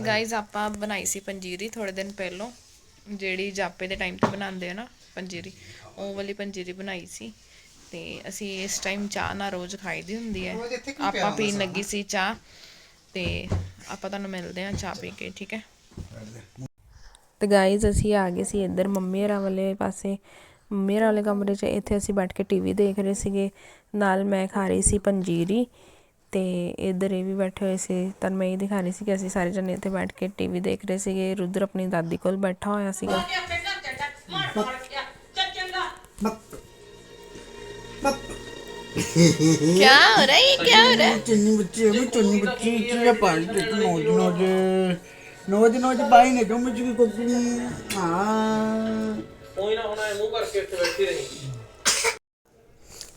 Guys ਆਪਾਂ ਬਣਾਈ ਸੀ ਪੰਜੀਰੀ ਥੋੜੇ ਦਿਨ ਪਹਿਲਾਂ। ਜਿਹੜੀ ਜਾਪੇ ਦੇ ਟਾਈਮ ਤੇ ਬਣਾਉਂਦੇ ਆ ਨਾ ਪੰਜੀਰੀ ਉਹ ਵਾਲੀ ਪੰਜੀਰੀ ਬਣਾਈ ਸੀ। ਤੇ ਅਸੀਂ ਇਸ ਟਾਈਮ ਚਾਹ ਨਾਲ ਰੋਜ਼ ਖਾਈਦੀ ਹੁੰਦੀ ਹੈ। ਆਪਾਂ ਪੀਣ ਲੱਗੀ ਸੀ ਚਾਹ। ਤੇ ਆਪਾਂ ਤੁਹਾਨੂੰ ਮਿਲਦੇ ਹਾਂ ਚਾਹ ਪੀ ਕੇ ਠੀਕ ਹੈ? ਤੇ ਗਾਇਜ਼ ਅਸੀਂ ਆ ਗਏ ਸੀ ਇੱਧਰ ਮੰਮੀ ਹਰਾਂ ਵਾਲੇ ਪਾਸੇ। ਮੰਮੀ ਹਰਾਂ ਵਾਲੇ ਕਮਰੇ 'ਚ ਇੱਥੇ ਅਸੀਂ ਬੈਠ ਕੇ ਟੀਵੀ ਦੇਖ ਰਹੇ ਸੀਗੇ। ਨਾਲ ਮੈਂ ਖਾ ਰਹੀ ਸੀ ਪੰਜੀਰੀ। ਤੇ ਇੱਧਰ ਇਹ ਵੀ ਬੈਠੇ ਹੋਏ ਸੀ ਤਾਂ ਮੈਂ ਇਹ ਦਿਖਾ ਰਹੀ ਸੀ ਕਿ ਅਸੀਂ ਸਾਰੇ ਜਣੇ ਇੱਥੇ ਬੈਠ ਕੇ ਟੀਵੀ ਦੇਖ ਰਹੇ ਸੀਗੇ ਰੁਦਰ ਆਪਣੀ ਦਾਦੀ ਕੋਲ ਬੈਠਾ ਹੋਇਆ ਸੀਗਾ। ਕੀ ਹੋ ਰਿਹਾ ਹੈ ਕੀ ਹੋ ਰਿਹਾ? ਚੰਨੀ ਬੱਚੇ ਮੈਂ ਚੰਨੀ ਬੱਚੀ ਚੀਰਾ ਪਾਲ ਤੇ ਨੋਜ ਨੋਜ। ਨੋਜ ਨੋਜ ਬਾਈ ਨੇ ਤੁਮ ਜੀ ਕੋ ਹਾਂ। ਕੋਈ ਨਾ ਹੁਣ ਮੂੰਹ ਕਰਕੇ ਇੱਥੇ ਬੈਠੀ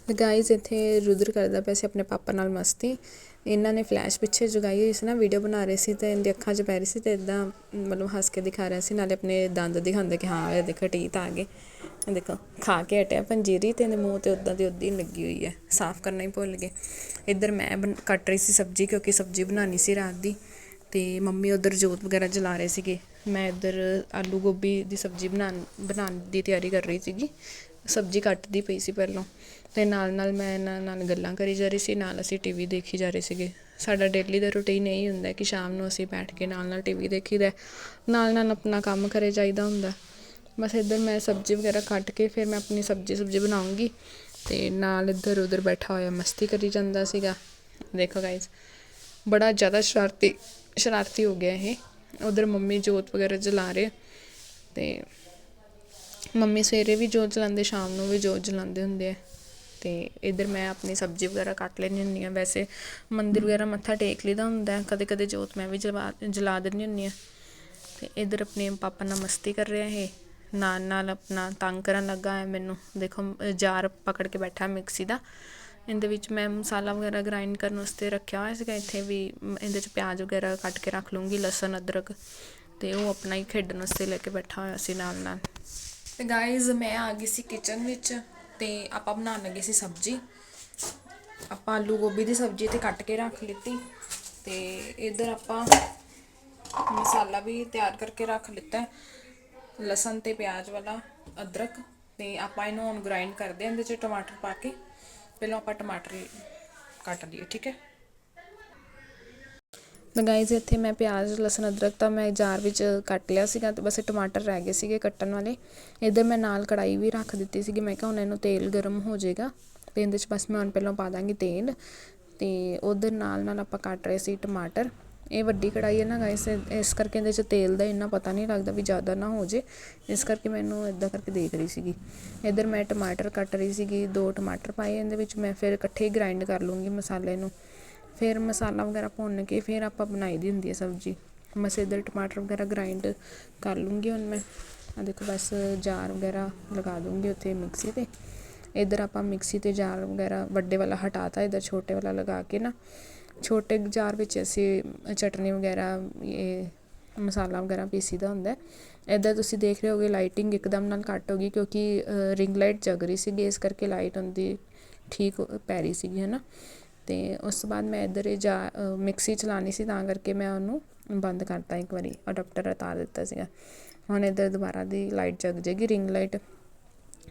ਰਹੀ ਗਾਇਜ਼ ਇੱਥੇ ਰੁਦਰ ਕਰਦਾ ਪਿਆ ਸੀ ਆਪਣੇ ਪਾਪਾ ਨਾਲ ਮਸਤੀ। ਇਹਨਾਂ ਨੇ ਫਲੈਸ਼ ਪਿੱਛੇ ਜਗਾਈ ਹੋਈ ਸੀ ਨਾ ਵੀਡੀਓ ਬਣਾ ਰਹੇ ਸੀ ਤੇ ਇਹਦੀ ਅੱਖਾਂ 'ਚ ਪੈ ਰਹੀ ਸੀ ਤੇ ਇਦਾਂ ਮਤਲਬ ਹੱਸ ਕੇ ਦਿਖਾ ਰਿਹਾ ਸੀ, ਨਾਲੇ ਆਪਣੇ ਦੰਦ ਦਿਖਾਉਂਦੇ ਕਿ ਹਾਂ, ਇਹ ਦੇਖੋ ਟੀਤ ਆ ਗਏ। ਦੇਖੋ, ਖਾ ਕੇ ਹਟਿਆ ਪੰਜੀਰੀ ਤੇ ਇਹਦੇ ਮੂੰਹ ਤੇ ਉਦਾਂ ਦੀ ਉਦਾਂ ਹੀ ਲੱਗੀ ਹੋਈ ਹੈ। ਸਾਫ਼ ਕਰਨਾ ਹੀ ਭੁੱਲ ਗਏ। ਇੱਧਰ ਮੈਂ ਬਣ- ਕੱਟ ਰਹੀ ਸੀ ਸਬਜ਼ੀ ਕਿਉਂਕਿ ਸਬਜ਼ੀ ਬਣਾਉਣੀ ਸੀ ਰਾਤ ਦੀ ਤੇ ਮੰਮੀ ਉਧਰ ਜੋਤ ਵਗੈਰਾ ਜਲਾ ਰਹੇ ਸੀਗੇ। ਮੈਂ ਇੱਧਰ ਆਲੂ ਗੋਭੀ ਦੀ ਸਬਜ਼ੀ ਬਣਾਉਣ ਬਣਾਉਣ ਦੀ ਤਿਆਰੀ ਕਰ ਰਹੀ ਸੀਗੀ। ਸਬਜ਼ੀ ਕੱਟਦੀ ਪਈ ਸੀ ਪਹਿਲਾਂ। ਅਤੇ ਨਾਲ ਨਾਲ ਮੈਂ ਇਹਨਾਂ ਨਾਲ ਗੱਲਾਂ ਕਰੀ ਜਾ ਰਹੀ ਸੀ, ਨਾਲ ਅਸੀਂ ਟੀ ਵੀ ਦੇਖੀ ਜਾ ਰਹੇ ਸੀਗੇ। ਸਾਡਾ ਡੇਲੀ ਦਾ ਰੂਟੀਨ ਇਹੀ ਹੁੰਦਾ ਕਿ ਸ਼ਾਮ ਨੂੰ ਅਸੀਂ ਬੈਠ ਕੇ ਨਾਲ ਨਾਲ ਟੀ ਟੀਵੀ ਦੇਖੀਦਾ ਨਾਲ ਨਾਲ ਆਪਣਾ ਕੰਮ ਕਰੇ ਜਾਈਦਾ ਹੁੰਦਾ ਬਸ ਇੱਧਰ ਮੈਂ ਸਬਜ਼ੀ ਵਗੈਰਾ ਕੱਟ ਕੇ ਫਿਰ ਮੈਂ ਆਪਣੀ ਸਬਜ਼ੀ ਸਬਜ਼ੀ ਬਣਾਉਂਗੀ ਅਤੇ ਨਾਲ ਇੱਧਰ ਉੱਧਰ ਬੈਠਾ ਹੋਇਆ ਮਸਤੀ ਕਰੀ ਜਾਂਦਾ ਸੀਗਾ। ਦੇਖੋ ਗਾਇਜ਼ ਬੜਾ ਜ਼ਿਆਦਾ ਸ਼ਰਾਰਤੀ ਸ਼ਰਾਰਤੀ ਹੋ ਗਿਆ ਇਹ। ਉਧਰ ਮੰਮੀ ਜੋਤ ਵਗੈਰਾ ਜਲਾ ਰਹੇ ਤੇ ਮੰਮੀ ਸਵੇਰੇ ਵੀ ਜੋਤ ਜਲਾਉਂਦੇ, ਸ਼ਾਮ ਨੂੰ ਵੀ ਜੋਤ ਜਲਾਉਂਦੇ ਹੁੰਦੇ ਆ। ਅਤੇ ਇੱਧਰ ਮੈਂ ਆਪਣੀ ਸਬਜ਼ੀ ਵਗੈਰਾ ਕੱਟ ਲੈਂਦੀ ਹੁੰਦੀ ਹਾਂ। ਵੈਸੇ ਮੰਦਿਰ ਵਗੈਰਾ ਮੱਥਾ ਟੇਕ ਲਈਦਾ ਹੁੰਦਾ ਕਦੇ ਕਦੇ ਜੋਤ ਮੈਂ ਵੀ ਜਲਾ ਜਲਾ ਦਿੰਦੀ ਹੁੰਦੀ ਹਾਂ। ਅਤੇ ਇੱਧਰ ਆਪਣੇ ਪਾਪਾ ਨਾਲ ਮਸਤੀ ਕਰ ਰਿਹਾ ਇਹ। ਨਾਲ ਨਾਲ ਆਪਣਾ ਤੰਗ ਕਰਨ ਲੱਗਾ ਹੈ ਮੈਨੂੰ। ਦੇਖੋ, ਜਾਰ ਪਕੜ ਕੇ ਬੈਠਾ ਮਿਕਸੀ ਦਾ। ਇਹਦੇ ਵਿੱਚ ਮੈਂ ਮਸਾਲਾ ਵਗੈਰਾ ਗ੍ਰਾਈਂਡ ਕਰਨ ਵਾਸਤੇ ਰੱਖਿਆ ਹੋਇਆ ਸੀਗਾ। ਇੱਥੇ ਵੀ ਇਹਦੇ ਚ ਪਿਆਜ਼ ਵਗੈਰਾ ਕੱਟ ਕੇ ਰੱਖ ਲੂੰਗੀ, ਲਸਣ, ਅਦਰਕ। ਅਤੇ ਉਹ ਆਪਣਾ ਹੀ ਖੇਡਣ ਵਾਸਤੇ ਲੈ ਕੇ ਬੈਠਾ ਹੋਇਆ ਸੀ ਨਾਲ ਨਾਲ ਤੇ ਗਾਇਜ਼ ਮੈਂ ਆ ਗਈ ਸੀ ਕਿਚਨ ਵਿੱਚ ਤੇ ਆਪਾਂ ਬਣਾਉਣ ਲੱਗੇ ਸੀ ਸਬਜ਼ੀ। ਆਪਾਂ ਆਲੂ ਗੋਭੀ ਦੀ ਸਬਜ਼ੀ ਤੇ ਕੱਟ ਕੇ ਰੱਖ ਲਿੱਤੀ ਤੇ ਇਧਰ ਆਪਾਂ ਮਸਾਲਾ ਵੀ ਤਿਆਰ ਕਰਕੇ ਰੱਖ ਲਿੱਤਾ ਲਸਣ ਤੇ ਪਿਆਜ਼ ਵਾਲਾ ਅਦਰਕ ਤੇ ਆਪਾਂ ਇਹਨੂੰ ਹੁਣ ਗ੍ਰਾਈਂਡ ਕਰਦੇ ਹਾਂ, ਇਹਦੇ ਚ ਟਮਾਟਰ ਪਾ ਕੇ। ਪਹਿਲਾਂ ਆਪਾਂ ਟਮਾਟਰ ਕੱਟ ਲਈਏ, ਠੀਕ ਹੈ? ਤਾਂ ਗਾਇਜ਼ ਇੱਥੇ ਮੈਂ ਪਿਆਜ਼, ਲਸਣ, ਅਦਰਕ ਤਾਂ ਮੈਂ ਜਾਰ ਵਿੱਚ ਕੱਟ ਲਿਆ ਸੀਗਾ ਅਤੇ ਬਸ ਇਹ ਟਮਾਟਰ ਰਹਿ ਗਏ ਸੀਗੇ ਕੱਟਣ ਵਾਲੇ। ਇੱਧਰ ਮੈਂ ਨਾਲ ਕੜਾਈ ਵੀ ਰੱਖ ਦਿੱਤੀ ਸੀਗੀ। ਮੈਂ ਕਿਹਾ ਹੁਣ ਇਹਨੂੰ ਤੇਲ ਗਰਮ ਹੋ ਜਾਏਗਾ ਅਤੇ ਇਹਦੇ 'ਚ ਬਸ ਮੈਂ ਹੁਣ ਪਹਿਲਾਂ ਪਾ ਦਾਂਗੀ ਤੇਲ ਅਤੇ ਉਧਰ ਨਾਲ ਨਾਲ ਆਪਾਂ ਕੱਟ ਰਹੇ ਸੀ ਟਮਾਟਰ। ਇਹ ਵੱਡੀ ਕੜਾਈ ਹੈ ਨਾ ਗਾਇਸ ਇਸ ਕਰਕੇ ਇਹਦੇ 'ਚ ਤੇਲ ਦਾ ਇੰਨਾ ਪਤਾ ਨਹੀਂ ਲੱਗਦਾ ਵੀ ਜ਼ਿਆਦਾ ਨਾ ਹੋ ਜੇ। ਇਸ ਕਰਕੇ ਮੈਨੂੰ ਇਦਾਂ ਕਰਕੇ ਦੇਖ ਰਹੀ ਸੀਗੀ। ਇੱਧਰ ਮੈਂ ਟਮਾਟਰ ਕੱਟ ਰਹੀ ਸੀਗੀ, ਦੋ ਟਮਾਟਰ ਪਾਏ ਇਹਦੇ ਵਿੱਚ, ਮੈਂ ਫਿਰ ਇਕੱਠੇ ਹੀ ਗ੍ਰਾਈਂਡ ਕਰ ਲੂੰਗੀ ਮਸਾਲੇ ਨੂੰ। ਫਿਰ ਮਸਾਲਾ ਵਗੈਰਾ ਭੁੰਨ ਕੇ ਫਿਰ ਆਪਾਂ ਬਣਾਈ ਦੀ ਹੁੰਦੀ ਹੈ ਸਬਜ਼ੀ। ਬਸ ਇੱਧਰ ਟਮਾਟਰ ਵਗੈਰਾ ਗ੍ਰਾਈਂਡ ਕਰ ਲੂੰਗੀ ਹੁਣ ਮੈਂ। ਆ ਦੇਖੋ ਬਸ ਜਾਰ ਵਗੈਰਾ ਲਗਾ ਦੂੰਗੀ ਉੱਥੇ ਮਿਕਸੀ ਤੇ। ਇੱਧਰ ਆਪਾਂ ਮਿਕਸੀ ਤੇ ਜਾਰ ਵਗੈਰਾ ਵੱਡੇ ਵਾਲਾ ਹਟਾਤਾ, ਇੱਧਰ ਛੋਟੇ ਵਾਲਾ ਲਗਾ ਕੇ ਨਾ। ਛੋਟੇ ਜਾਰ ਵਿੱਚ ਅਸੀਂ ਚਟਨੀ ਵਗੈਰਾ, ਇਹ ਮਸਾਲਾ ਵਗੈਰਾ ਪੀਸੀਦਾ ਹੁੰਦਾ ਹੈ। ਤੁਸੀਂ ਦੇਖ ਰਹੇ ਹੋਗੇ ਲਾਈਟਿੰਗ ਇੱਕਦਮ ਨਾਲ ਘੱਟ ਹੋ ਗਈ ਕਿਉਂਕਿ ਰਿੰਗ ਲਾਈਟ ਜਗ ਰਹੀ ਸੀਗੀ, ਇਸ ਕਰਕੇ ਲਾਈਟ ਹੁੰਦੀ ਠੀਕ ਪੈ ਰਹੀ ਸੀਗੀ, ਹੈ ਅਤੇ ਉਸ ਤੋਂ ਬਾਅਦ ਮੈਂ ਇੱਧਰ ਇਹ ਜਾ ਮਿਕਸੀ ਚਲਾਉਣੀ ਸੀ ਤਾਂ ਕਰਕੇ ਮੈਂ ਉਹਨੂੰ ਬੰਦ ਕਰਤਾ ਇੱਕ ਵਾਰੀ ਅਡਾਪਟਰ ਹਟਾ ਦਿੱਤਾ ਸੀਗਾ। ਹੁਣ ਇੱਧਰ ਦੁਬਾਰਾ ਦੀ ਲਾਈਟ ਜਗ ਜਾਏਗੀ ਰਿੰਗ ਲਾਈਟ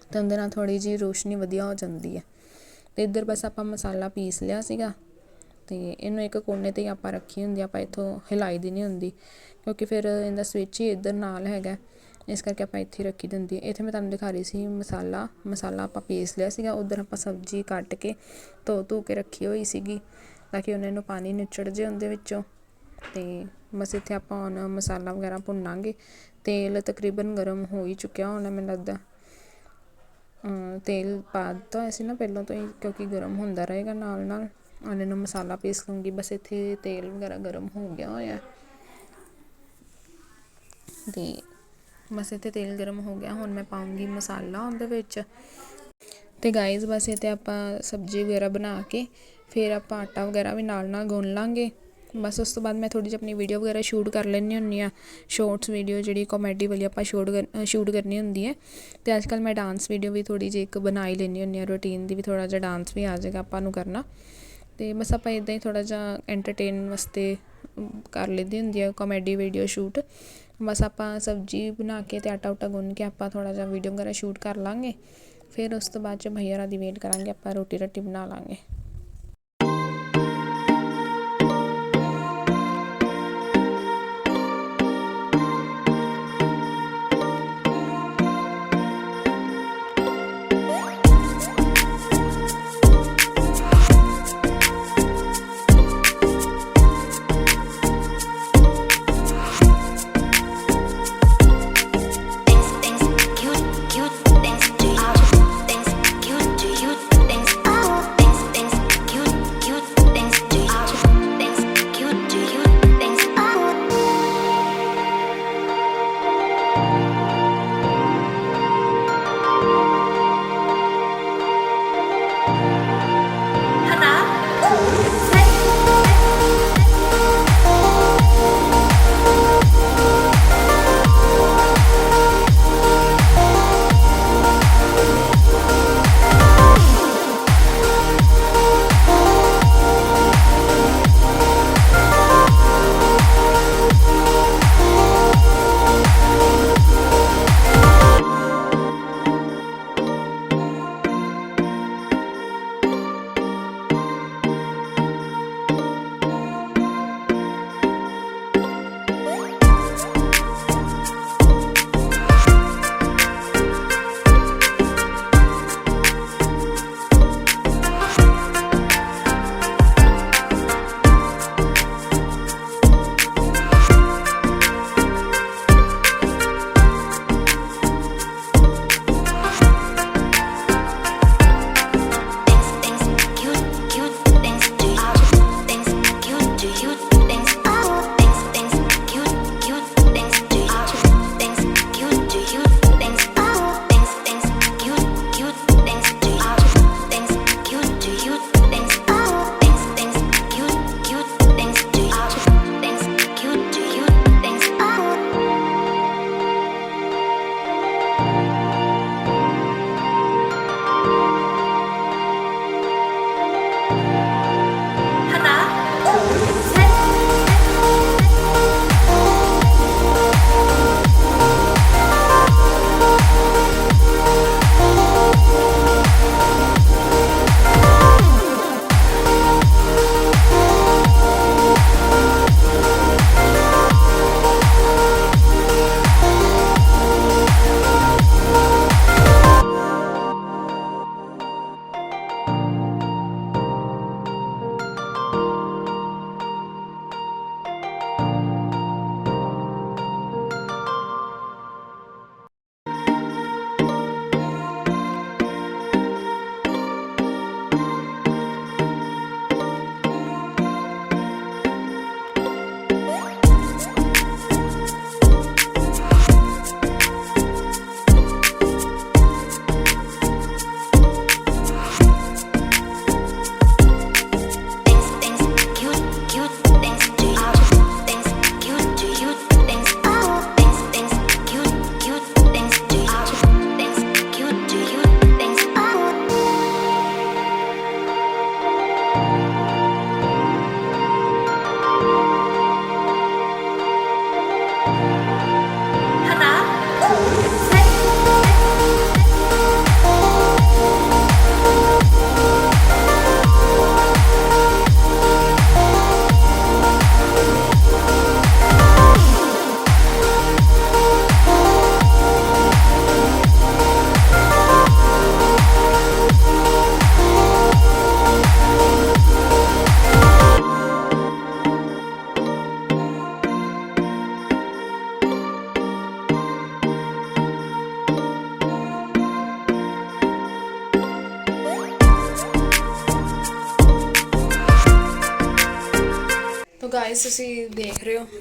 ਤੇ ਉਹਦੇ ਨਾਲ ਥੋੜ੍ਹੀ ਜਿਹੀ ਰੋਸ਼ਨੀ ਵਧੀਆ ਹੋ ਜਾਂਦੀ ਹੈ। ਅਤੇ ਇੱਧਰ ਬਸ ਆਪਾਂ ਮਸਾਲਾ ਪੀਸ ਲਿਆ ਸੀਗਾ। ਅਤੇ ਇਹਨੂੰ ਇੱਕ ਕੋਨੇ ਤੇ ਹੀ ਆਪਾਂ ਰੱਖੀ ਹੁੰਦੀ ਆਪਾਂ ਇੱਥੋਂ ਹਿਲਾਈ ਦੀ ਨਹੀਂ ਹੁੰਦੀ। ਕਿਉਂਕਿ ਫਿਰ ਇਹਦਾ ਸਵਿਚ ਹੀ ਇੱਧਰ ਨਾਲ ਹੈਗਾ। ਇਸ ਕਰਕੇ ਆਪਾਂ ਇੱਥੇ ਰੱਖੀ ਦਿੰਦੀ ਹੈ। ਇੱਥੇ ਮੈਂ ਤੁਹਾਨੂੰ ਦਿਖਾ ਰਹੀ ਸੀ ਮਸਾਲਾ। ਮਸਾਲਾ ਆਪਾਂ ਪੀਸ ਲਿਆ ਸੀਗਾ, ਉਧਰ ਆਪਾਂ ਸਬਜ਼ੀ ਕੱਟ ਕੇ ਧੋ ਧੋ ਕੇ ਰੱਖੀ ਹੋਈ ਸੀਗੀ ਤਾਂ ਕਿ ਉਹਨਾਂ ਨੂੰ ਪਾਣੀ ਨਿਚੜ ਜੇ ਉਹਦੇ ਵਿੱਚੋਂ। ਤੇ ਬਸ ਇੱਥੇ ਆਪਾਂ ਹੁਣ ਮਸਾਲਾ ਵਗੈਰਾ ਭੁੰਨਾਂਗੇ। ਤੇਲ ਤਕਰੀਬਨ ਗਰਮ ਹੋ ਹੀ ਚੁੱਕਿਆ ਹੋਣਾ ਮੈਨੂੰ ਲੱਗਦਾ। ਤੇਲ ਪਾ ਦਿੱਤਾ ਹੋਇਆ ਸੀ ਨਾ, ਪਹਿਲਾਂ ਤੋਂ ਹੀ, ਕਿਉਂਕਿ ਗਰਮ ਹੁੰਦਾ ਰਹੇਗਾ ਨਾਲ ਨਾਲ ਹੁਣ ਨੂੰ ਮਸਾਲਾ ਪੀਸ ਲੂੰਗੀ ਬਸ ਇੱਥੇ ਤੇਲ ਵਗੈਰਾ ਗਰਮ ਹੋ ਗਿਆ ਹੋਇਆ। ਤੇ ਬਸ ਇੱਥੇ ਤੇਲ ਗਰਮ ਹੋ ਗਿਆ, ਹੁਣ ਮੈਂ ਪਾਉਂਗੀ ਮਸਾਲਾ ਉਹਦੇ ਵਿੱਚ। ਤੇ ਗਾਇਜ਼ ਬਸ ਇੱਥੇ ਆਪਾਂ ਸਬਜ਼ੀ ਵਗੈਰਾ ਬਣਾ ਕੇ ਫਿਰ ਆਪਾਂ ਆਟਾ ਵਗੈਰਾ ਵੀ ਨਾਲ ਨਾਲ ਗੁੰਨ ਲਾਂਗੇ। ਬਸ ਉਸ ਤੋਂ ਬਾਅਦ ਮੈਂ ਥੋੜੀ ਜਿਹੀ ਆਪਣੀ ਵੀਡੀਓ ਵਗੈਰਾ ਸ਼ੂਟ ਕਰ ਲੈਂਦੀ ਹੁੰਦੀ ਆ ਸ਼ਾਰਟਸ ਵੀਡੀਓ ਜਿਹੜੀ ਕਾਮੇਡੀ ਵਾਲੀ ਆਪਾਂ ਸ਼ੂਟ ਸ਼ੂਟ ਕਰਨੀ ਹੁੰਦੀ ਹੈ। ਤੇ ਅੱਜ ਕੱਲ ਮੈਂ ਡਾਂਸ ਵੀਡੀਓ ਵੀ ਥੋੜੀ ਜਿਹੀ ਇੱਕ ਬਣਾਈ ਹੀ ਲੈਂਦੀ ਹੁੰਦੀ ਆ ਰੂਟੀਨ ਦੀ ਵੀ ਥੋੜਾ ਜਿਹਾ ਡਾਂਸ ਵੀ ਆ ਜਾਏਗਾ ਆਪਾਂ ਨੂੰ ਕਰਨਾ। ਤੇ ਬਸ ਆਪਾਂ ਇਦਾਂ ਹੀ ਥੋੜਾ ਜਿਹਾ ਐਂਟਰਟੇਨ ਵਾਸਤੇ ਕਰ ਲੈਂਦੀ ਹੁੰਦੀ ਆ ਕਾਮੇਡੀ ਵੀਡੀਓ ਸ਼ੂਟ ਬਸ ਆਪਾਂ ਸਬਜ਼ੀ ਬਣਾ ਕੇ ਅਤੇ ਆਟਾ ਊਟਾ ਗੁੰਨ ਕੇ ਆਪਾਂ ਥੋੜ੍ਹਾ ਜਿਹਾ ਵੀਡੀਓ ਵਗੈਰਾ ਸ਼ੂਟ ਕਰ ਲਾਂਗੇ। ਫਿਰ ਉਸ ਤੋਂ ਬਾਅਦ ਚ ਭਈਆ ਹੋਰਾਂ ਦੀ ਵੇਟ ਕਰਾਂਗੇ, ਆਪਾਂ ਰੋਟੀ ਰੱਟੀ ਬਣਾ ਲਵਾਂਗੇ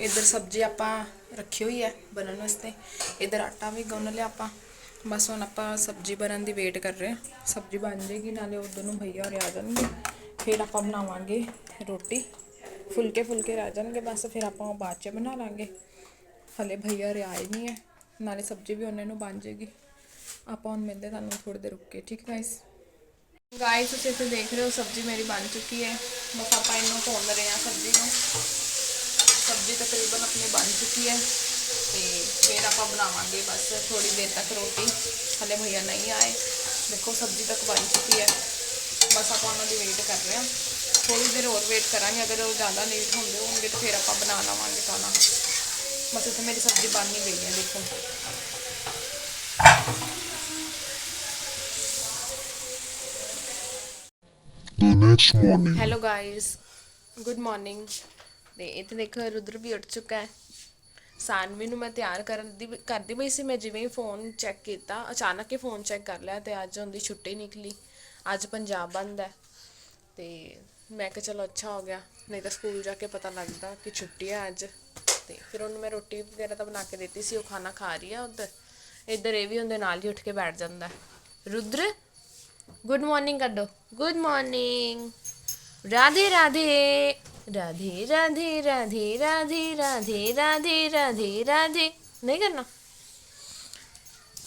ਇੱਧਰ ਸਬਜ਼ੀ ਆਪਾਂ ਰੱਖੀ ਹੋਈ ਹੈ ਬਣਨ ਵਾਸਤੇ। ਇੱਧਰ ਆਟਾ ਵੀ ਗੁੰਨ ਲਿਆ ਆਪਾਂ। ਬਸ ਹੁਣ ਆਪਾਂ ਸਬਜ਼ੀ ਬਣਨ ਦੀ ਵੇਟ ਕਰ ਰਹੇ ਹਾਂ। ਸਬਜ਼ੀ ਬਣ ਜਾਏਗੀ, ਨਾਲੇ ਉਧਰ ਨੂੰ ਭਈਆ ਹੋਰੇ ਆ ਜਾਣਗੇ। ਫਿਰ ਆਪਾਂ ਬਣਾਵਾਂਗੇ ਰੋਟੀ। ਫੁਲਕੇ ਫੁਲਕੇ ਰਹਿ ਜਾਣਗੇ, ਬਸ ਫਿਰ ਆਪਾਂ ਉਹ ਬਾਅਦ ਚ ਬਣਾ ਲਾਂਗੇ। ਹਲੇ ਭਈਆ ਹੋਰੇ ਆਏ ਨਹੀਂ ਹੈ, ਨਾਲੇ ਸਬਜ਼ੀ ਵੀ ਉਹਨਾਂ ਨੂੰ ਬਣ ਜਾਏਗੀ। ਆਪਾਂ ਹੁਣ ਮਿਲਦੇ ਤੁਹਾਨੂੰ ਥੋੜੀ ਦੇਰ ਰੁੱਕ ਕੇ, ਠੀਕ ਗਾਇਸ ਗਾਇਸ ਤੁਸੀਂ ਇੱਥੇ ਦੇਖ ਰਹੇ ਹੋ, ਸਬਜ਼ੀ ਮੇਰੀ ਬਣ ਚੁੱਕੀ ਹੈ। ਬਸ ਆਪਾਂ ਇਹਨੂੰ ਭੁੰਨ ਰਹੇ ਹਾਂ ਸਬਜ਼ੀ ਨੂੰ। ਸਬਜ਼ੀ ਤਕਰੀਬਨ ਆਪਣੀ ਬਣ ਚੁੱਕੀ ਹੈ ਤੇ ਫਿਰ ਆਪਾਂ ਬਣਾਵਾਂਗੇ ਬਸ ਥੋੜੀ ਦੇਰ ਤੱਕ ਰੋਟੀ। ਹਲੇ ਭਈਆ ਨਹੀਂ ਆਏ। ਦੇਖੋ ਸਬਜ਼ੀ ਤੱਕ ਬਣ ਚੁੱਕੀ ਹੈ। ਬਸ ਆਪਾਂ ਉਹਨਾਂ ਦੀ ਵੇਟ ਕਰ ਰਹੇ ਹਾਂ। ਥੋੜੀ ਦੇਰ ਹੋਰ ਵੇਟ ਕਰਾਂਗੇ। ਅਗਰ ਉਹ ਜ਼ਿਆਦਾ ਲੇਟ ਹੁੰਦੇ ਹੋਣਗੇ ਤਾਂ ਫਿਰ ਆਪਾਂ ਬਣਾ ਲਵਾਂਗੇ ਖਾਣਾ। ਬਸ ਇੱਥੇ ਮੇਰੀ ਸਬਜ਼ੀ ਬਣ ਨਹੀਂ ਗਈ ਹੈ ਦੇਖੋ. ਹੈਲੋ ਗਾਇਸ ਗੁੱਡ ਮਾਰਨਿੰਗ ਤੇ ਇੱਥੇ ਦੇਖੋ ਰੁਦਰ ਵੀ ਉੱਠ ਚੁੱਕਾ ਹੈ। ਸਾਨਵੀ ਨੂੰ ਮੈਂ ਤਿਆਰ ਕਰਨ ਦੀ ਕਰਦੀ ਪਈ ਸੀ, ਮੈਂ ਜਿਵੇਂ ਹੀ ਫੋਨ ਚੈੱਕ ਕੀਤਾ, ਅਚਾਨਕ ਹੀ ਫੋਨ ਚੈੱਕ ਕਰ ਲਿਆ ਤੇ ਅੱਜ ਉਹਦੀ ਛੁੱਟੀ ਨਿਕਲੀ। ਅੱਜ ਪੰਜਾਬ ਬੰਦ ਹੈ ਤੇ ਮੈਂ ਕਿਹਾ ਚਲੋ ਅੱਛਾ ਹੋ ਗਿਆ, ਨਹੀਂ ਤਾਂ ਸਕੂਲ ਜਾ ਕੇ ਪਤਾ ਲੱਗਦਾ ਕਿ ਛੁੱਟੀ ਹੈ ਅੱਜ। ਤੇ ਫਿਰ ਉਹਨੂੰ ਮੈਂ ਰੋਟੀ ਵਗੈਰਾ ਤਾਂ ਬਣਾ ਕੇ ਦਿੱਤੀ ਸੀ, ਉਹ ਖਾਣਾ ਖਾ ਰਹੀ ਆ ਉੱਧਰ। ਇੱਧਰ ਇਹ ਵੀ ਉਹਦੇ ਨਾਲ ਹੀ ਉੱਠ ਕੇ ਬੈਠ ਜਾਂਦਾ ਹੈ। ਰੁਦਰ ਗੁੱਡ ਮਾਰਨਿੰਗ ਕੱਢੋ ਗੁੱਡ ਮਾਰਨਿੰਗ ਰਾਧੇ ਰਾਧੇ। ਰਾਧੇ ਰਾਧੇ ਰਾਧੇ ਰਾਧੇ ਰਾਧੇ ਰਾਧੇ ਰਾਧੇ ਰਾਧੇ। ਨਹੀਂ ਕਰਨਾ?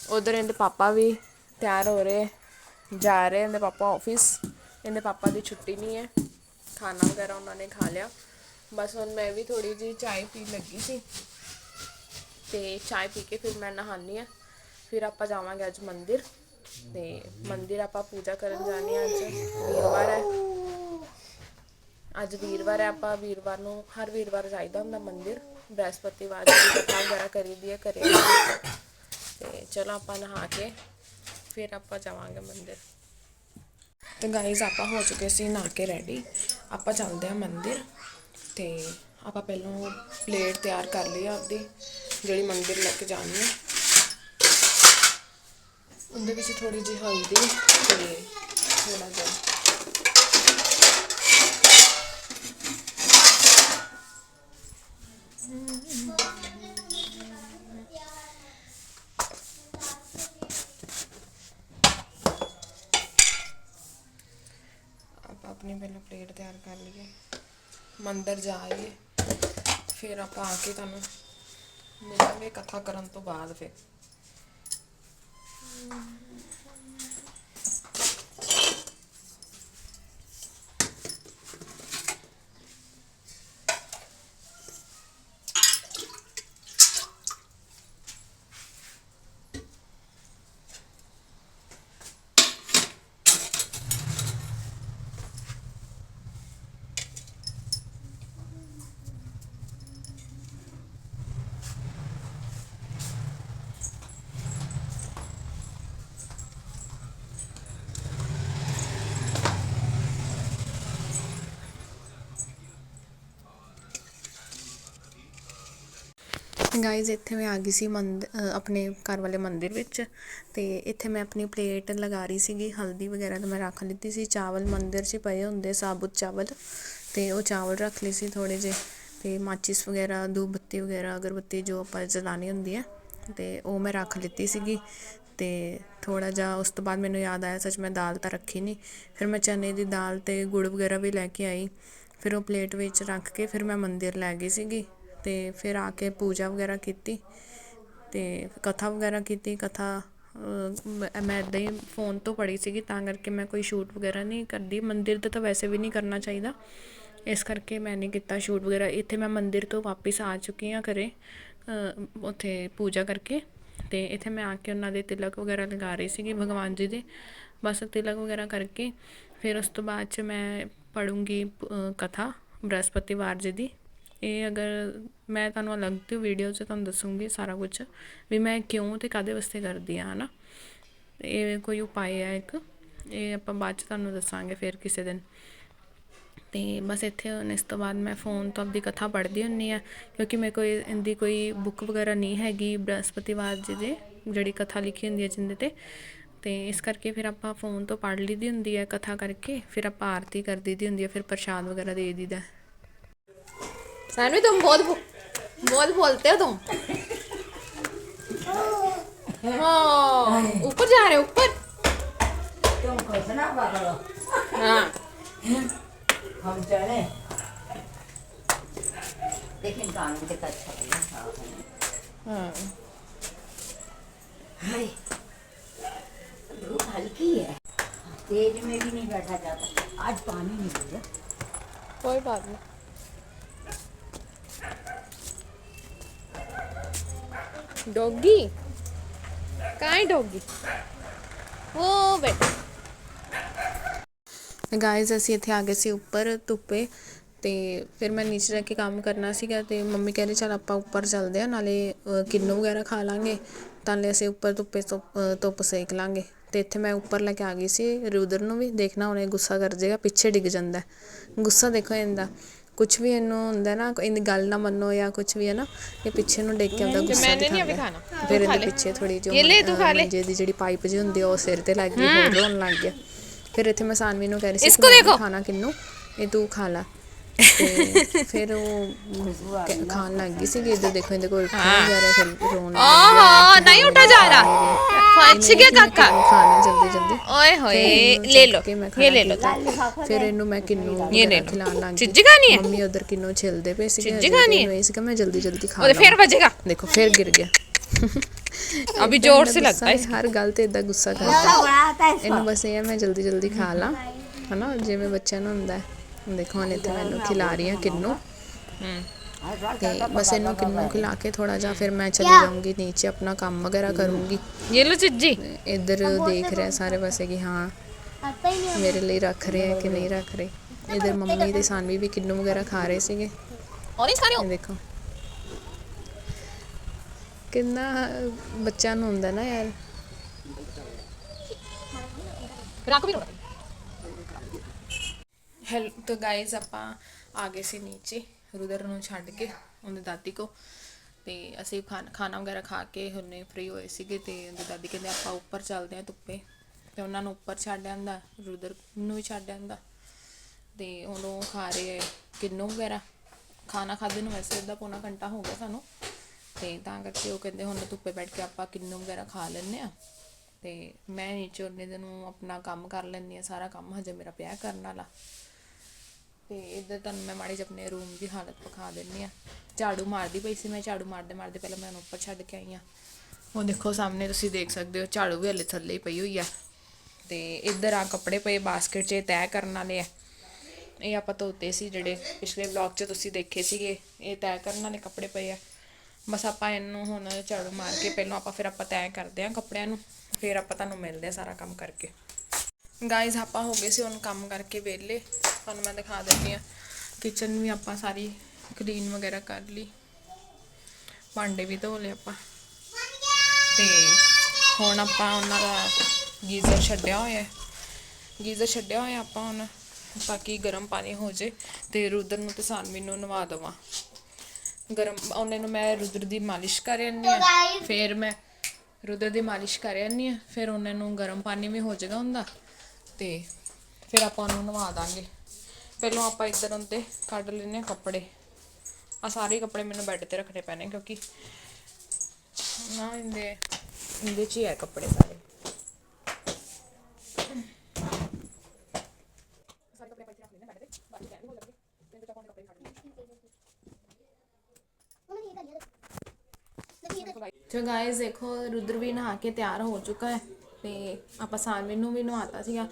ਉਧਰ ਇਹਦੇ ਪਾਪਾ ਵੀ ਤਿਆਰ ਹੋ ਰਹੇ, ਜਾ ਰਹੇ ਇਹਦੇ ਪਾਪਾ ਆਫਿਸ ਇਹਦੇ ਪਾਪਾ ਦੀ ਛੁੱਟੀ ਨਹੀਂ ਹੈ। ਖਾਣਾ ਵਗੈਰਾ ਉਹਨਾਂ ਨੇ ਖਾ ਲਿਆ। ਬਸ ਹੁਣ ਮੈਂ ਵੀ ਥੋੜੀ ਜਿਹੀ ਚਾय ਪੀ ਲੱਗੀ ਸੀ। ਤੇ ਚਾय ਪੀ ਕੇ ਫਿਰ ਮੈਂ ਨਹਾਨੀ ਆ ਫਿਰ ਆਪਾਂ ਜਾਵਾਂਗੇ ਅੱਜ ਮੰਦਿਰ। ਤੇ ਮੰਦਿਰ ਆਪਾਂ ਪੂਜਾ ਕਰਨ ਜਾਣੀ ਅੱਜ। ਅੱਜ ਵੀਰਵਾਰ ਹੈ, ਆਪਾਂ ਵੀਰਵਾਰ ਨੂੰ ਹਰ ਵੀਰਵਾਰ ਜਾਈਦਾ ਹੁੰਦਾ ਮੰਦਿਰ ਬ੍ਰਹਸਪਤੀਵਾਰ ਦੀ ਕਥਾ ਵਗੈਰਾ ਕਰੀਦੀ ਹੈ ਘਰੇ ਤੇ ਚਲੋ ਆਪਾਂ ਨਹਾ ਕੇ ਫਿਰ ਆਪਾਂ ਜਾਵਾਂਗੇ ਮੰਦਿਰ। ਤੇ ਗਾਈਜ਼ ਆਪਾਂ ਹੋ ਚੁੱਕੇ ਸੀ ਨਹਾ ਕੇ ਰੈਡੀ ਆਪਾਂ ਚੱਲਦੇ ਹਾਂ ਮੰਦਿਰ ਤੇ ਆਪਾਂ ਪਹਿਲਾਂ ਪਲੇਟ ਤਿਆਰ ਕਰ ਲਈ ਆਪਦੀ, ਜਿਹੜੀ ਮੰਦਿਰ ਲੈ ਕੇ ਜਾਣੀ ਹੈ। ਉਹਦੇ ਵਿੱਚ ਥੋੜੀ ਜਿਹੀ ਹਲਦੀ ਤੇ ਥੋੜਾ ਜਿਹਾ ਆਪਾਂ ਆਪਣੀ ਪਹਿਲਾਂ ਪਲੇਟ ਤਿਆਰ ਕਰ ਲਈਏ, ਮੰਦਰ ਜਾਈਏ ਫਿਰ ਆਪਾਂ ਆ ਕੇ ਤੁਹਾਨੂੰ ਮਿਲਾਂਗੇ ਕਥਾ ਕਰਨ ਤੋਂ ਬਾਅਦ ਫਿਰ। ਗਾਇਜ਼ ਇੱਥੇ ਮੈਂ ਆ ਗਈ ਸੀ ਮੰਦ ਆਪਣੇ ਘਰ ਵਾਲੇ ਮੰਦਿਰ ਵਿੱਚ ਅਤੇ ਇੱਥੇ ਮੈਂ ਆਪਣੀ ਪਲੇਟ ਲਗਾ ਰਹੀ ਸੀਗੀ, ਹਲਦੀ ਵਗੈਰਾ ਤਾਂ ਮੈਂ ਰੱਖ ਲਿੱਤੀ ਸੀ, ਚਾਵਲ ਮੰਦਿਰ 'ਚ ਪਏ ਹੁੰਦੇ ਸਾਬੁਤ ਚਾਵਲ ਅਤੇ ਉਹ ਚਾਵਲ ਰੱਖ ਲਏ ਸੀ ਥੋੜ੍ਹੇ ਜਿਹੇ ਅਤੇ ਮਾਚਿਸ ਵਗੈਰਾ ਧੂਪ ਬੱਤੀ ਵਗੈਰਾ, ਅਗਰਬੱਤੀ ਜੋ ਆਪਾਂ ਜਲਾਣੀ ਹੁੰਦੀ ਹੈ ਅਤੇ ਉਹ ਮੈਂ ਰੱਖ ਲਿੱਤੀ ਸੀਗੀ ਅਤੇ ਥੋੜ੍ਹਾ ਜਿਹਾ ਉਸ ਤੋਂ ਬਾਅਦ ਮੈਨੂੰ ਯਾਦ ਆਇਆ ਸੱਚ ਮੈਂ ਦਾਲ ਤਾਂ ਰੱਖੀ ਨਹੀਂ, ਫਿਰ ਮੈਂ ਚਨੇ ਦੀ ਦਾਲ ਅਤੇ ਗੁੜ ਵਗੈਰਾ ਵੀ ਲੈ ਕੇ ਆਈ, ਫਿਰ ਉਹ ਪਲੇਟ ਵਿੱਚ ਰੱਖ ਕੇ ਫਿਰ ਮੈਂ ਮੰਦਿਰ ਲੈ ਗਈ ਸੀਗੀ ਅਤੇ ਫਿਰ ਆ ਕੇ ਪੂਜਾ ਵਗੈਰਾ ਕੀਤੀ ਅਤੇ ਕਥਾ ਵਗੈਰਾ ਕੀਤੀ, ਕਥਾ ਮੈਂ ਇੱਦਾਂ ਹੀ ਫੋਨ ਤੋਂ ਪੜ੍ਹੀ ਸੀਗੀ ਤਾਂ ਕਰਕੇ ਮੈਂ ਕੋਈ ਸ਼ੂਟ ਵਗੈਰਾ ਨਹੀਂ ਕਰਦੀ, ਮੰਦਿਰ ਦਾ ਤਾਂ ਵੈਸੇ ਵੀ ਨਹੀਂ ਕਰਨਾ ਚਾਹੀਦਾ। ਇਸ ਕਰਕੇ ਮੈਂ ਨਹੀਂ ਕੀਤਾ ਸ਼ੂਟ ਵਗੈਰਾ। ਇੱਥੇ ਮੈਂ ਮੰਦਿਰ ਤੋਂ ਵਾਪਿਸ ਆ ਚੁੱਕੀ ਹਾਂ ਘਰ ਉੱਥੇ ਪੂਜਾ ਕਰਕੇ ਅਤੇ ਇੱਥੇ ਮੈਂ ਆ ਕੇ ਉਹਨਾਂ ਦੇ ਤਿਲਕ ਵਗੈਰਾ ਲਗਾ ਰਹੀ ਸੀਗੀ ਭਗਵਾਨ ਜੀ ਦੇ। ਬਸ ਤਿਲਕ ਵਗੈਰਾ ਕਰਕੇ ਫਿਰ ਉਸ ਤੋਂ ਬਾਅਦ ਚ ਮੈਂ ਪੜੂੰਗੀ ਕਥਾ ਬ੍ਰਹਸਪਤੀਵਾਰ ਜੀ ਦੀ। ਇਹ ਅਗਰ ਮੈਂ ਤੁਹਾਨੂੰ ਅਲੱਗ ਤੋਂ ਵੀਡੀਓ 'ਚ ਤੁਹਾਨੂੰ ਦੱਸੂੰਗੀ ਸਾਰਾ ਕੁਝ ਵੀ ਮੈਂ ਕਿਉਂ ਅਤੇ ਕਾਹਦੇ ਵਾਸਤੇ ਕਰਦੀ ਆ ਹਨਾ? ਇਹ ਕੋਈ ਉਪਾਅ ਹੈ ਇੱਕ। ਇਹ ਆਪਾਂ ਬਾਅਦ 'ਚ ਤੁਹਾਨੂੰ ਦੱਸਾਂਗੇ ਫਿਰ ਕਿਸੇ ਦਿਨ। ਤੇ ਬਸ ਇੱਥੇ ਹੁਣ ਇਸ ਤੋਂ ਬਾਅਦ ਮੈਂ ਫੋਨ ਤੋਂ ਆਪਦੀ ਕਥਾ ਪੜ੍ਹਦੀ ਹੁੰਨੀ ਆ ਕਿਉਂਕਿ ਮੇਰੇ ਕੋਲ ਇਹਦੀ ਕੋਈ ਬੁੱਕ ਵਗੈਰਾ ਨਹੀਂ ਹੈਗੀ ਬ੍ਰਹਸਪਤੀਵਾਰ ਜੀ ਦੇ, ਜਿਹੜੀ ਕਥਾ ਲਿਖੀ ਹੁੰਦੀ ਹੈ ਜਿੰਦੇ ਤੇ। ਤੇ ਇਸ ਕਰਕੇ ਫਿਰ ਆਪਾਂ ਫੋਨ ਤੋਂ ਪੜ੍ਹ ਲਈਦੀ ਹੁੰਦੀ ਹੈ ਕਥਾ ਕਰਕੇ, ਫਿਰ ਆਪਾਂ ਆਰਤੀ ਕਰ ਦਈਦੀ ਹੁੰਦੀ ਹੈ, ਫਿਰ ਪ੍ਰਸ਼ਾਦ ਵਗੈਰਾ ਦੇ ਦਈਦਾ। सानवी तुम बहुत बहुत बोलते हो तुम। हाँ ऊपर जा रहे हो ऊपर। हाँ। हम चले। लेकिन काम भी अच्छा है हाँ। हाय। धूप हल्की है। तेज में भी नहीं बैठा जाता। आज पानी नहीं पीया कोई बात नहीं। ਡੌਗੀ? ਕਾਈ ਡੌਗੀ? ਉਹ ਬੈਠ ਗਾਇਜ਼ ਅਸੀਂ ਇੱਥੇ ਆ ਗਏ ਸੀ ਉੱਪਰ ਧੁੱਪੇ ਤੇ ਫਿਰ ਮੈਂ ਨੀਚੇ ਰਹਿ ਕੇ ਕੰਮ ਕਰਨਾ ਸੀਗਾ ਤੇ ਮੰਮੀ ਕਹਿੰਦੇ ਚਲ ਆਪਾਂ ਉੱਪਰ ਚੱਲਦੇ ਆ ਨਾਲੇ ਅ, ਕਿੰਨੂ ਵਗੈਰਾ ਖਾ ਲਾਂਗੇ ਤਾਂ ਨਾਲੇ ਅਸੀਂ ਉੱਪਰ ਧੁੱਪੇ ਧੁੱਪ ਸੇਕ ਲਾਂਗੇ। ਤੇ ਇੱਥੇ ਮੈਂ ਉੱਪਰ ਲੈ ਕੇ ਆ ਗਈ ਸੀ ਰੁਦਰ ਨੂੰ ਵੀ ਦੇਖਣਾ ਉਹਨੇ ਗੁੱਸਾ ਕਰ ਜੇਗਾ ਪਿੱਛੇ ਡਿੱਗ ਜਾਂਦਾ। ਗੁੱਸਾ ਦੇਖੋ ਇਹਦਾ। ਕੁਛ ਵੀ ਇਹਨੂੰ ਹੁੰਦਾ ਨਾ ਇਹਦੀ ਗੱਲ ਨਾ ਮੰਨੋ ਜਾਂ ਕੁਛ ਵੀ ਹੈ ਨਾ ਇਹ ਪਿੱਛੇ ਨੂੰ ਡੇਕ ਕੇ ਆਉਂਦਾ ਗੁੱਸਾ ਦਿਖਾਉਂਦਾ। ਫਿਰ ਇਹਦੇ ਪਿੱਛੇ ਥੋੜੀ ਜਿਹੀ ਜਿਹਦੀ ਜਿਹੜੀ ਪਾਈਪ ਜੀ ਹੁੰਦੀ ਉਹ ਸਿਰ ਤੇ ਲੱਗ ਗਈ ਹੋਰ ਰੋਣ ਲੱਗ ਗਿਆ। ਫਿਰ ਇੱਥੇ ਮੈਂ ਸਾਨਵੀ ਨੂੰ ਕਹਿ ਰਹੀ ਸੀ ਕਿ ਖਾਣਾ ਕਿੰਨੂ? ਇਹ ਤੂੰ ਖਾ ਲੈ। ਫਿਰ ਉਹ ਖਾਣ ਲੱਗ ਗਈ ਸੀ ਕਿ ਇਹਦੇ ਦੇਖੋ ਇਹਦੇ ਕੋਲ ਖਾਣ ਜਾ ਰਿਹਾ ਫਿਰ ਰੋਣ ਲੱਗ ਨਹੀਂ ਉਠਾ ਜਾ ਰਿਹਾ। फच गया काका ਖਾਣਾ ਜਲਦੀ ਜਲਦੀ ओए ਫਿਰ होए ਇਹਨੂੰ ले ਚੱਕ लो ਕੇ ਮੈਂ ये ले ਖਾਣਾ लो ਕੀਤਾ। ਫਿਰ ਇਹਨੂੰ ਮੈਂ ਕਿੰਨੂ ये ले ਵਗੈਰਾ ਖਿਲਾਉਣ ਲੱਗ लो ਗਈ चिज्जी खानी है ਮੰਮੀ ਉਧਰ ਕਿੰਨੂ ਛਿਲਦੇ ਪਏ ਸੀਗੇ ਚੀਜ਼ੀ ਹਜੇ ਖਾਣੀ ਹੈ? ਇਹਨੂੰ ਇਹ ਸੀਗਾ ਮੈਂ ਜਲਦੀ ਜਲਦੀ ਖਾ और ਲਵਾਂ फिर बजेगा ਦੇਖੋ ਫਿਰ ਗਿਰ ਗਿਆ अभी ਏਦਾਂ जोर ਇਹਦਾ से लगता है ਗੁੱਸਾ ਹਰ ਗੱਲ ਤੇ ਇਦਾਂ ਗੁੱਸਾ ਕਰਦਾ बनाता है ਇਹਨੂੰ ਬਸ ਇਹ ਹੈ ਮੈਂ ਜਲਦੀ ਜਲਦੀ ਖਾ ਲਾਂ ਹਨਾ ਜਿਵੇਂ ਬੱਚਿਆਂ ਨੂੰ ਹੁੰਦਾ ਹੈ ਹੁਣ ਦੇਖੋ ਹੁਣ ਇੱਥੇ ਮੈਨੂੰ ਖਿਲਾ ਰਹੀ ਆ ਕਿੰਨੂ ਤੇ ਬਸ ਇਹਨੂੰ ਕਿੰਨੂ ਖਿਲਾ ਕੇ ਥੋੜਾ ਜਿਹਾ ਫਿਰ ਮੈਂ ਚਲੀ ਜਾਊਂਗੀ ਨੀਚੇ ਆਪਣਾ ਕੰਮ ਵਗੈਰਾ mm. ਕਰੂੰਗੀ। ਇਹ ਲੋ ਚਿੱਜੀ ਇੱਧਰ ਦੇਖ ਰਿਹਾ ਸਾਰੇ ਪਾਸੇ ਕਿ ਹਾਂ ਮੇਰੇ ਲਈ ਰੱਖ ਰਹੇ ਆ ਕਿ ਨਹੀਂ ਰੱਖ ਰਹੇ। ਇਧਰ ਮੰਮੀ ਤੇ ਸਾਨਵੀ ਵੀ ਕਿੰਨੂ ਵਗੈਰਾ ਖਾ ਰਹੇ ਸੀਗੇ। ਔਰੇਂਜ ਖਾ ਰਹੇ ਦੇਖੋ। ਕਿੰਨਾ ਬੱਚਿਆਂ ਨੂੰ ਹੁੰਦਾ ਨਾ ਯਾਰ। ਰੱਖ ਵੀ ਰੋਣਾ ਹੈਲੋ ਤਾਂ ਗਾਇਜ਼ ਆਪਾਂ ਆ ਸੀ ਨੀਚੇ। ਰੁਦਰ ਨੂੰ ਛੱਡ ਕੇ ਉਹਦੇ ਦਾਦੀ ਕੋ ਤੇ ਅਸੀਂ ਖਾਣਾ ਖਾਣਾ ਵਗੈਰਾ ਖਾ ਕੇ ਹੁਣੇ ਫ੍ਰੀ ਹੋਏ ਸੀਗੇ ਤੇ ਉਹਦੀ ਦਾਦੀ ਕਹਿੰਦੇ ਆਪਾਂ ਉੱਪਰ ਚੱਲਦੇ ਆ ਧੁੱਪੇ ਤੇ ਉਹਨਾਂ ਨੂੰ ਉੱਪਰ ਛੱਡ ਆਂਦਾ ਰੁਦਰ ਨੂੰ ਵੀ ਛੱਡ ਆਂਦਾ ਤੇ ਹੁਣ ਉਹ ਖਾ ਰਹੇ ਆ ਕਿੰਨੂ ਵਗੈਰਾ। ਖਾਣਾ ਖਾਦੇ ਨੂੰ ਵੈਸੇ ਅੱਧਾ ਪੌਣਾ ਘੰਟਾ ਹੋ ਗਿਆ ਸਾਨੂੰ ਤੇ ਤਾਂ ਕਰਕੇ ਉਹ ਕਹਿੰਦੇ ਹੁਣ ਧੁੱਪੇ ਬੈਠ ਕੇ ਆਪਾਂ ਕਿੰਨੂ ਵਗੈਰਾ ਖਾ ਲੈਂਦੇ ਆ ਤੇ ਮੈਂ ਨੀਚੇ ਉਹਨੇ ਦਿਨ ਨੂੰ ਆਪਣਾ ਕੰਮ ਕਰ ਲੈਂਦੀ ਆ ਸਾਰਾ ਕੰਮ ਹਜੇ ਮੇਰਾ ਪਿਆ ਕਰਨ ਵਾਲਾ। ਤੇ ਇੱਧਰ ਤੁਹਾਨੂੰ ਮੈਂ ਮਾੜੇ ਜਿਹੇ ਆਪਣੇ ਰੂਮ ਦੀ ਹਾਲਤ ਵਿਖਾ ਦਿੰਨੀ ਆ ਝਾੜੂ ਮਾਰਦੀ ਪਈ ਸੀ ਮੈਂ, ਝਾੜੂ ਮਾਰਦੇ ਮਾਰਦੇ ਪਹਿਲਾਂ ਮੈਂ ਉਹਨੂੰ ਉੱਪਰ ਛੱਡ ਕੇ ਆਈ ਆ ਉਹ ਦੇਖੋ ਸਾਹਮਣੇ ਤੁਸੀਂ ਦੇਖ ਸਕਦੇ ਹੋ, ਝਾੜੂ ਵੀ ਹਲੇ ਥੱਲੇ ਹੀ ਪਈ ਹੋਈ ਆ। ਤੇ ਇੱਧਰ ਆ ਕੱਪੜੇ ਪਏ ਬਾਸਕਟ 'ਚ ਇਹ ਤੈਅ ਕਰਨ ਵਾਲੇ ਆ। ਇਹ ਆਪਾਂ ਧੋਤੇ ਸੀ ਜਿਹੜੇ ਪਿਛਲੇ ਵਲੌਗ 'ਚ ਤੁਸੀਂ ਦੇਖੇ ਸੀਗੇ। ਇਹ ਤੈਅ ਕਰਨ ਵਾਲੇ ਕੱਪੜੇ ਪਏ ਆ। ਬਸ ਆਪਾਂ ਇਹਨੂੰ ਹੁਣ ਝਾੜੂ ਮਾਰ ਕੇ ਪਹਿਲਾਂ ਆਪਾਂ ਫਿਰ ਆਪਾਂ ਤੈਅ ਕਰਦੇ ਆ ਕੱਪੜਿਆਂ ਨੂੰ। ਫਿਰ ਆਪਾਂ ਤੁਹਾਨੂੰ ਮਿਲਦੇ ਆ ਸਾਰਾ ਕੰਮ ਕਰਕੇ। ਗਾਇਜ਼ ਆਪਾਂ ਹੋ ਗਏ ਸੀ ਹੁਣ ਕੰਮ ਕਰਕੇ ਵਿਹਲੇ। ਤੁਹਾਨੂੰ ਮੈਂ ਦਿਖਾ ਦਿੰਦੀ ਆ ਕਿਚਨ ਵੀ ਆਪਾਂ ਸਾਰੀ ਕਲੀਨ ਵਗੈਰਾ ਕਰ ਲਈ। ਭਾਂਡੇ ਵੀ ਧੋ ਲਏ ਆਪਾਂ। ਤੇ ਹੁਣ ਆਪਾਂ ਉਹਨਾਂ ਦਾ ਗੀਜ਼ਰ ਛੱਡਿਆ ਹੋਇਆ ਹੈ। ਗੀਜ਼ਰ ਛੱਡਿਆ ਹੋਇਆ ਆਪਾਂ ਹੁਣ ਬਾਕੀ ਗਰਮ ਪਾਣੀ ਹੋ ਜੇ ਤੇ ਰੁਦਰ ਨੂੰ ਤੇ ਸਾਨਵੀ ਨੂੰ ਨਵਾ ਦੇਵਾਂ। ਗਰਮ, ਉਹਨੇ ਨੂੰ ਮੈਂ ਰੁਦਰ ਦੀ ਮਾਲਿਸ਼ ਕਰ ਆਨੀ ਆ ਫਿਰ ਮੈਂ ਰੁਦਰ ਦੀ ਮਾਲਿਸ਼ ਕਰ ਰਹੀ ਆ ਫਿਰ ਉਹਨੇ ਨੂੰ ਗਰਮ ਪਾਣੀ ਵੀ ਹੋ ਜਾਏਗਾ ਹੁੰਦਾ ਤੇ ਫਿਰ ਆਪਾਂ ਉਹਨੂੰ ਨਵਾ ਦਾਂਗੇ। ਪਹਿਲਾਂ ਆਪਾਂ ਇੱਧਰ ਹੁੰਦੇ ਕੱਢ ਲੈਨੇ ਆ ਕੱਪੜੇ। ਆ ਸਾਰੇ ਕੱਪੜੇ ਮੈਨੂੰ ਬੈੱਡ ਤੇ ਰੱਖਣੇ ਪੈਣੇ ਕਿਉਂਕਿ ਨਾ ਇਹਦੇ ਇਹਦੇ ਚ ਹੀ ਹੈ ਕੱਪੜੇ ਸਾਰੇ। ਸੋ ਗਾਇਸ ਦੇਖੋ, ਰੁਦਰ ਵੀ ਨਹਾ ਕੇ ਤਿਆਰ ਹੋ ਚੁੱਕਾ ਹੈ ਤੇ ਆਪਾਂ ਸਾਨਵੀ ਨੂੰ ਵੀ ਨਵਾਤਾ ਸੀਗਾ।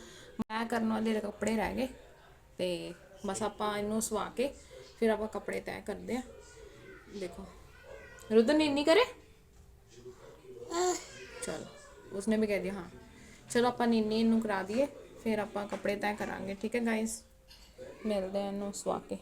ਮੈਂ ਕਰਨ ਵਾਲੇ ਕੱਪੜੇ ਰਹਿ ਗਏ। ਤੇ ਬਸ ਆਪਾਂ ਇਹਨੂੰ ਸਵਾ ਕੇ ਫਿਰ ਆਪਾਂ ਕੱਪੜੇ ਤੈਅ ਕਰਦੇ ਆ ਦੇਖੋ। ਰੁਦਰ ਨੇ ਇੰਨੀ ਕਰੇ? ਚਲੋ, ਉਸਨੇ ਵੀ ਕਹਿ ਦਿਆ, ਹਾਂ। ਚਲੋ ਆਪਾਂ ਨੀਨੀ ਨੂੰ ਕਰਾ ਦਈਏ, ਫਿਰ ਆਪਾਂ ਕੱਪੜੇ ਤੈਅ ਕਰਾਂਗੇ, ਠੀਕ ਹੈ ਗਾਇਸ ਮਿਲਦੇ ਆ ਇਹਨੂੰ ਸਵਾ ਕੇ।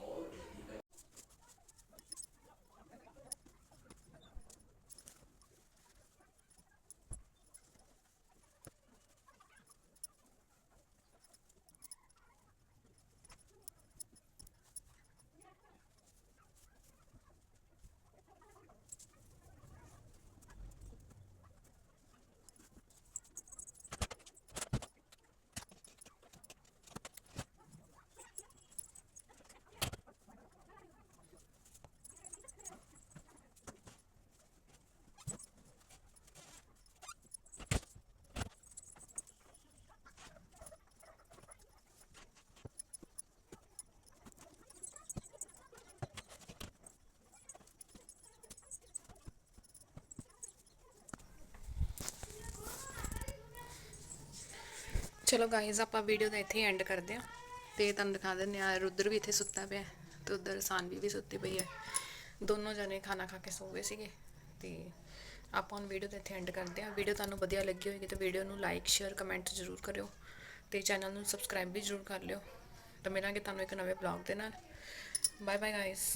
ਚਲੋ ਗਾਇਜ਼ ਆਪਾਂ ਵੀਡੀਓ ਦਾ ਇੱਥੇ ਐਂਡ ਕਰਦੇ ਹਾਂ। ਤੇ ਤੁਹਾਨੂੰ ਦਿਖਾ ਦਿੰਦੇ ਆ ਰੁਦਰ ਵੀ ਇੱਥੇ ਸੁੱਤਾ ਪਿਆ ਹੈ ਤੇ ਉਧਰ ਸਾਨਵੀ ਵੀ ਸੁੱਤੀ ਪਈ ਹੈ। ਦੋਨੋਂ ਜਣੇ ਖਾਣਾ ਖਾ ਕੇ ਸੋ ਗਏ ਸੀਗੇ। ਤੇ ਆਪਾਂ ਹੁਣ ਵੀਡੀਓ ਦਾ ਇੱਥੇ ਐਂਡ ਕਰਦੇ ਹਾਂ। ਵੀਡੀਓ ਤੁਹਾਨੂੰ ਵਧੀਆ ਲੱਗੀ ਹੋਏਗੀ ਤਾਂ ਵੀਡੀਓ ਨੂੰ ਲਾਈਕ ਸ਼ੇਅਰ ਕਮੈਂਟ ਜ਼ਰੂਰ ਕਰਿਓ। ਤੇ ਚੈਨਲ ਨੂੰ ਸਬਸਕ੍ਰਾਈਬ ਵੀ ਜ਼ਰੂਰ ਕਰ ਲਿਓ। ਤਾਂ ਮਿਲਾਂਗੇ ਤੁਹਾਨੂੰ ਇੱਕ ਨਵੇਂ ਬਲੌਗ ਦੇ ਨਾਲ। Bye bye guys